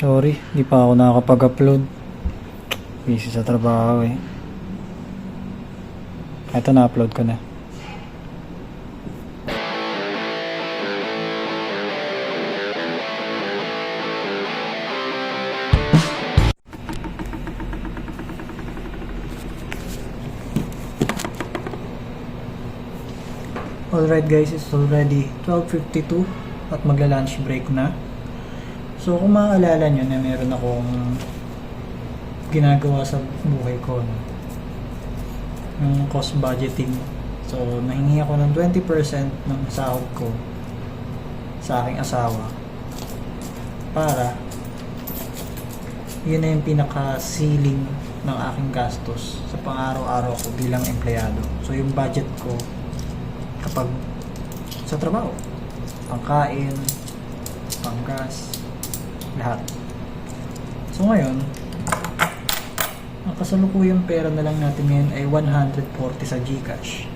Sorry, di pa ako nakakapag-upload. Busy sa trabaho eh. Ito na-upload ko na. Alright guys, it's already 12.52 at magla-lunch break na. So kung maaalala nyo na meron akong ginagawa sa buhay ko, no? yung cost budgeting. So nahingi ako ng 20% ng sahod ko sa aking asawa para yun na yung pinaka-ceiling ng aking gastos sa pang-araw-araw ko bilang empleyado. So yung budget ko kapag sa trabaho. Pangkain, panggas, lahat. So ngayon, ang kasalukuyang pera na lang natin ngayon ay 140 sa Gcash.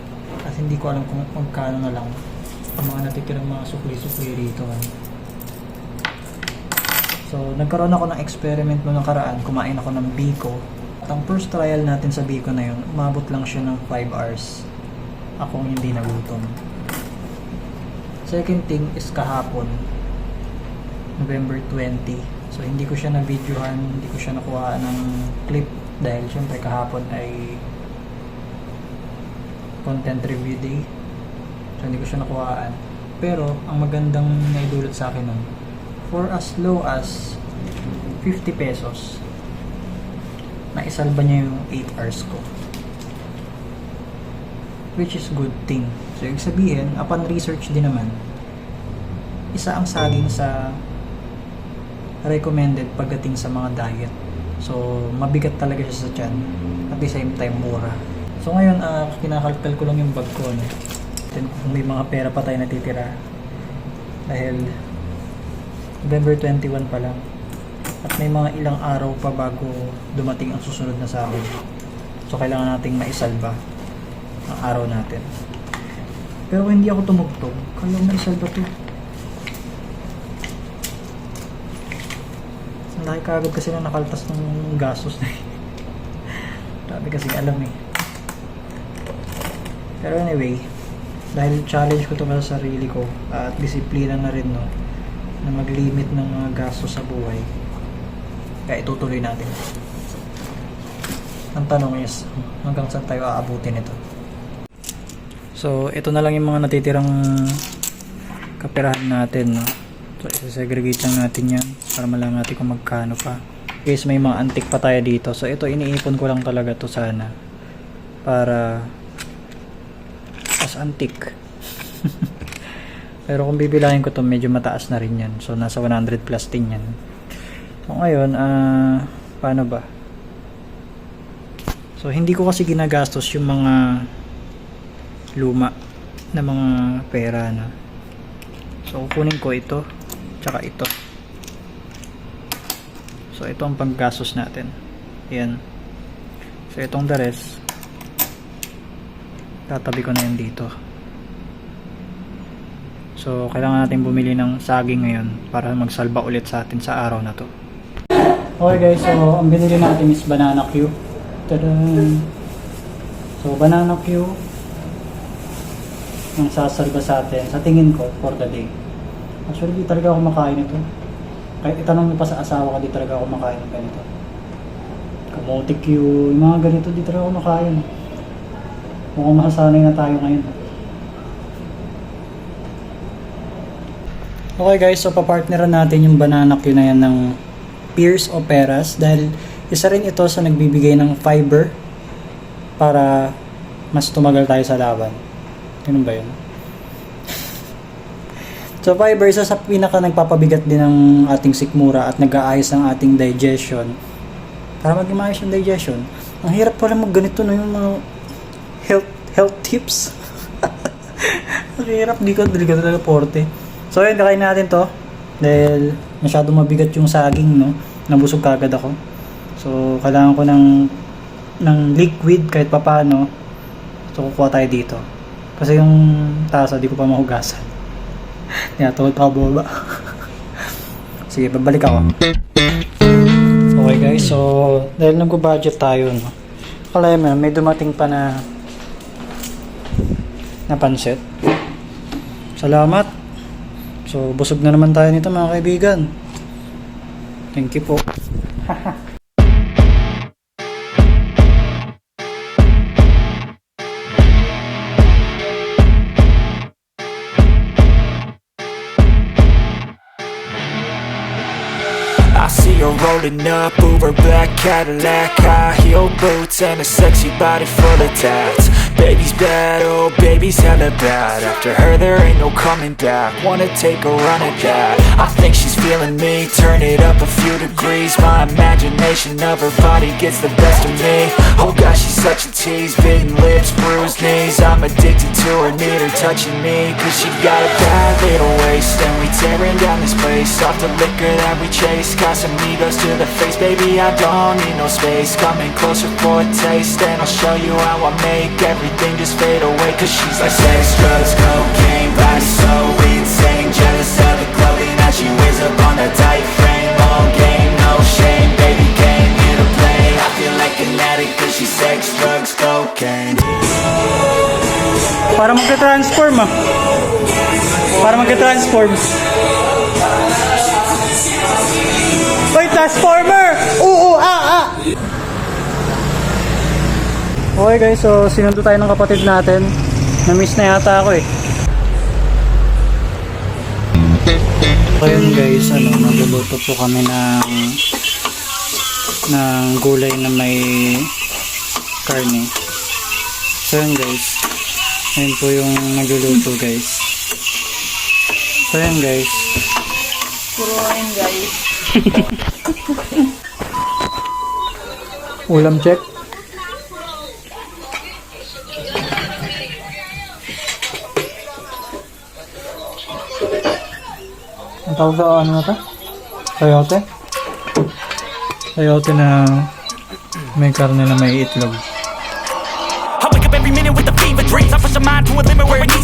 At hindi ko alam kung magkano na lang ang mga natitirang mga sukli-sukli rito. ano. So, nagkaroon ako ng experiment noong nakaraan. Kumain ako ng Biko. At ang first trial natin sa Biko na yun, umabot lang siya ng 5 hours akong hindi nagutom. Second thing is kahapon, November 20. So hindi ko siya na-videohan, hindi ko siya nakuha ng clip dahil syempre kahapon ay content review day. So hindi ko siya nakuhaan. Pero ang magandang naidulot sa akin nun, for as low as 50 pesos, naisalba niya yung 8 hours ko which is good thing. So, yung sabihin, upon research din naman, isa ang saging sa recommended pagdating sa mga diet. So, mabigat talaga siya sa tiyan. At the same time, mura. So, ngayon, uh, kinakalkal ko lang yung bag ko. No? Then, kung may mga pera pa tayo natitira. Dahil, November 21 pa lang. At may mga ilang araw pa bago dumating ang susunod na sahod. So, kailangan nating maisalba ang araw natin. Pero hindi ako tumugtog, kaya na isalba to. Laki kagad kasi na nakaltas ng gastos na eh. Dami kasi alam eh. Pero anyway, dahil challenge ko to sa sarili ko at disiplina na rin no, na mag-limit ng mga gastos sa buhay. Kaya itutuloy natin. Ang tanong is, hanggang saan tayo aabutin ito? So, ito na lang yung mga natitirang kapirahan natin, no? So, isa-segregate lang natin yan para malaman natin kung magkano pa. Guys, may mga antik pa tayo dito. So, ito iniipon ko lang talaga to sana para as antik. Pero kung bibilahin ko to medyo mataas na rin yan. So, nasa 100 plus din yan. So, ngayon, ah, paano ba? So, hindi ko kasi ginagastos yung mga luma na mga pera na. So, kukunin ko ito, tsaka ito. So, ito ang panggastos natin. Ayan. So, itong the rest, tatabi ko na yan dito. So, kailangan natin bumili ng saging ngayon para magsalba ulit sa atin sa araw na to. Okay guys, so ang binili natin is banana Q. Tadaan! So, banana Q, ang sasalba sa atin, sa tingin ko, for the day. Actually, di talaga ako makain ito. Kahit itanong mo pa sa asawa ko, di talaga ako makain ng ganito. Kamote Q, yung mga ganito, di talaga ako makain. Mukhang masasanay na tayo ngayon. Okay guys, so papartneran natin yung banana Q na yan ng Pierce Operas dahil isa rin ito sa nagbibigay ng fiber para mas tumagal tayo sa laban. Ganun ba yun? So fiber, isa sa pinaka nagpapabigat din ng ating sikmura at nag-aayos ng ating digestion. Para maging maayos yung digestion, ang hirap pala mag ganito na yung mga health, health tips. ang hirap, di ko, di ko talaga porte. So yun, kakain natin to. Dahil masyado mabigat yung saging, no? Nabusog kagad ako. So, kailangan ko ng ng liquid kahit papano. So, kukuha tayo dito. Kasi yung tasa, di ko pa mahugasan. Kaya tawad pa ako baba. Sige, babalik ako. Okay guys, so dahil nag-budget tayo, no? Kala mo, may dumating pa na na pansit. Salamat. So, busog na naman tayo nito mga kaibigan. Thank you po. see her rolling up, Uber black Cadillac High heel boots and a sexy body full of tats. Baby's bad, oh baby's hella bad. After her there ain't no coming back. Wanna take a run at that degrees. My imagination of her body gets the best of me. Oh gosh, she's such a tease, bitten lips, bruised knees. I'm addicted to her, need her touching me. Cause she got a bad little waist And we tearing down this place. Off the liquor that we chase Casamigos to the face. Baby, I don't need no space. Coming closer for a taste And I'll show you how I make Everything just fade away. Cause she's like sex, drugs, cocaine Body so Para magka-transform. Hoy, Transformer! Oo, ah, ah! Okay guys, so sinundo tayo ng kapatid natin. Na-miss na yata ako eh. Ayun guys, ano, magluluto po kami ng ng gulay na may karne. So yun guys, Ayun po yung nagluluto guys. So yan guys. Puro ayun guys. Ulam check. Ang tawag sa ano na to? Sayote? Sayote na may karne na may itlog. I wake up every minute with the fever dreams. I push my mind to a limit where it needs